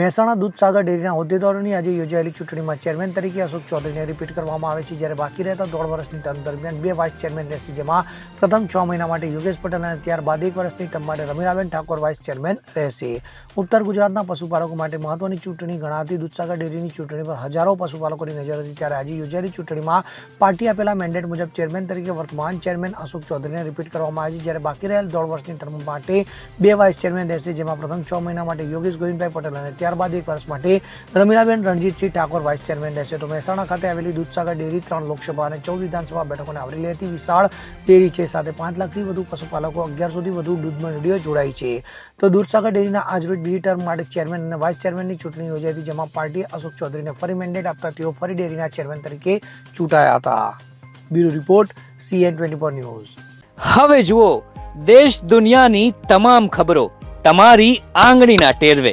મહેસાણા દૂધસાગર ડેરીના હોદ્દેદારોની આજે યોજાયેલી ચૂંટણીમાં ચેરમેન તરીકે અશોક ચૌધરીને રિપીટ કરવામાં આવે છે. જ્યારે બાકી રહેતા દોઢ વર્ષની ટર્મ દરમિયાન બે વાઇસ ચેરમેન રહેશે, જેમાં પ્રથમ છ મહિના માટે યોગેશ પટેલ અને ત્યારબાદ એક વર્ષની ટર્મ માટે રમીલાબેન ઠાકોર વાઇસ ચેરમેન રહેશે. ઉત્તર ગુજરાતના પશુપાલકો માટે મહત્વની ચૂંટણી ગણાતી દૂધસાગર ડેરીની ચૂંટણી પર હજારો પશુપાલકોની નજર હતી. ત્યારે આજે યોજાયેલી ચૂંટણીમાં પાર્ટી આપેલા મેન્ડેટ મુજબ ચેરમેન તરીકે વર્તમાન ચેરમેન અશોક ચૌધરીને રિપીટ કરવામાં આવે છે. જ્યારે બાકી રહેલ દોઢ વર્ષની ટર્મ માટે બે વાઇસ ચેરમેન રહેશે, જેમાં પ્રથમ છ મહિના માટે યોગેશ ગોવિંદભાઈ પટેલ અને ત્યારબાદ એક વર્ષ માટે રમીલાબેન રણજીતસિંહ ઠાકોર વાઇસ ચેરમેન રહેશે. તો મહેસાણા ખાતે આવેલી દૂધસાગર ડેરી ત્રણ લોકસભા અને ચૌદ વિધાનસભા બેઠકોને આવરી લેતી વિશાળ ડેરી છે, સાથે પાંચ લાખથી વધુ પશુપાલકો અગિયારસોથી વધુ દૂધ મંડળીઓ જોડાઈ છે. તો દૂધસાગર ડેરીના આજરોજ બીજી ટર્મ માટે ચેરમેન અને વાઇસ ચેરમેનની ચૂંટણી યોજાઈ હતી, જેમાં પાર્ટીએ અશોક ચૌધરીને ફરી મેન્ડેટ આપતા તેઓ ફરી ડેરીના ચેરમેન તરીકે ચૂંટાયા હતા. Bureau report CN twenty four news. હવે જુઓ, દેશ દુનિયાની તમામ ખબરો તમારી આંગળીના ટેરવે.